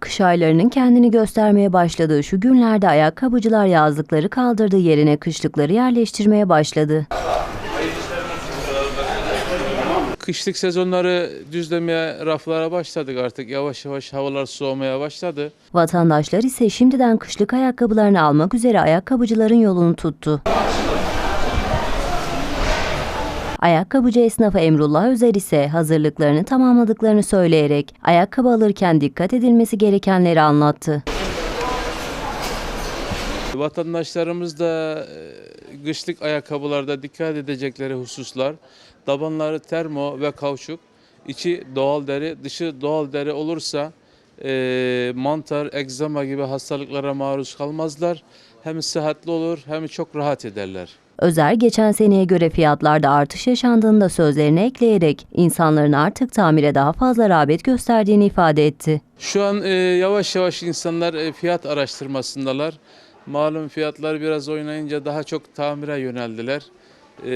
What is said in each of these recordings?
kış aylarının kendini göstermeye başladığı şu günlerde ayakkabıcılar yazlıkları kaldırdığı yerine kışlıkları yerleştirmeye başladı. Kışlık sezonları düzlemeye, raflara başladık artık. Yavaş yavaş havalar soğumaya başladı. Vatandaşlar ise şimdiden kışlık ayakkabılarını almak üzere ayakkabıcıların yolunu tuttu. Ayakkabıcı esnafı Emrullah Özer ise hazırlıklarını tamamladıklarını söyleyerek ayakkabı alırken dikkat edilmesi gerekenleri anlattı. Vatandaşlarımız da e, kışlık ayakkabılarda dikkat edecekleri hususlar tabanları termo ve kauçuk, içi doğal deri, dışı doğal deri olursa e, mantar, egzama gibi hastalıklara maruz kalmazlar. Hem sıhhatli olur hem çok rahat ederler. Özer geçen seneye göre fiyatlarda artış yaşandığını da sözlerine ekleyerek insanların artık tamire daha fazla rağbet gösterdiğini ifade etti. Şu an e, yavaş yavaş insanlar e, fiyat araştırmasındalar. Malum fiyatlar biraz oynayınca daha çok tamire yöneldiler. E,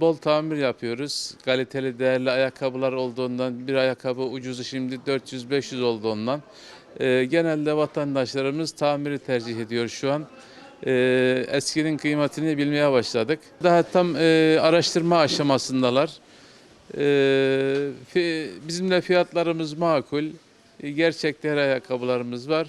bol tamir yapıyoruz. Kaliteli değerli ayakkabılar olduğundan bir ayakkabı ucuzu şimdi 400-500 olduğundan. E, genelde vatandaşlarımız tamiri tercih ediyor şu an. E, eskinin kıymetini bilmeye başladık. Daha tam e, araştırma aşamasındalar. E, fi- bizimle fiyatlarımız makul. E, Gerçek değer ayakkabılarımız var.